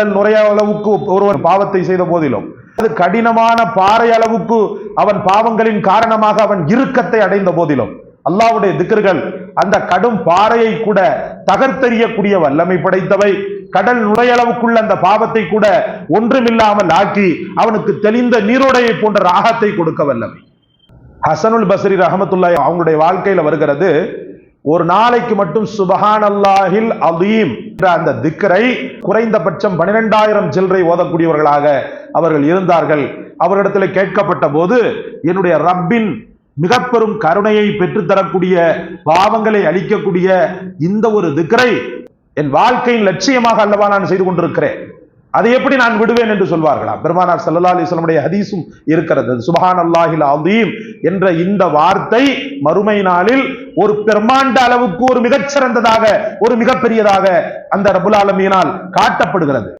கடல் நுரைய அளவுக்கு ஒருவர் பாவத்தை செய்த போதிலும் அது கடினமான பாறை அளவுக்கு அவன் பாவங்களின் காரணமாக அவன் இறுக்கத்தை அடைந்த போதிலும் அல்லாவுடைய திக்கர்கள் அந்த கடும் பாறையை கூட தகர்த்தெறியக்கூடிய வல்லமை படைத்தவை. கடல் நுழையளவுக்குள்ள அந்த பாவத்தை கூட ஒன்றுமில்லாமல் ஆக்கி அவனுக்கு தெளிந்த நீரோடையை போன்ற ராகத்தை கொடுக்க வல்லமை. ஹசனுல் பஸ்ரி ரஹமத்துல்லாஹி அவங்களுடைய வாழ்க்கையில வருகிறது ஒரு நாளைக்கு மட்டும் சுபஹான் அல்லாஹில் அலீம். அந்த திக்கரை குறைந்தபட்சம் பனிரெண்டாயிரம் சில்லறை ஓதக்கூடியவர்களாக அவர்கள் இருந்தார்கள். அவரிடத்தில் கேட்கப்பட்ட போது என்னுடைய ரப்பின் மிக பெரும் கருணையை பெற்றுத்தரக்கூடிய பாவங்களை அளிக்கக்கூடிய இந்த ஒரு திக்கரை என் வாழ்க்கையின் லட்சியமாக அல்லவா நான் செய்து கொண்டிருக்கிறேன். அதை எப்படி நான் விடுவேன் என்று சொல்வார்களா? பெருமானார் சல்லா அலிஸ்லமுடைய ஹதீஸும் இருக்கிறது. சுபஹான் அல்லாஹில் அதீம் என்ற இந்த வார்த்தை மறுமை நாளில் ஒரு பிரம்மாண்ட அளவுக்கு ஒரு மிகச்சிறந்ததாக ஒரு மிகப்பெரியதாக அந்த ரபுல் ஆலமீனால் காட்டப்படுகிறது.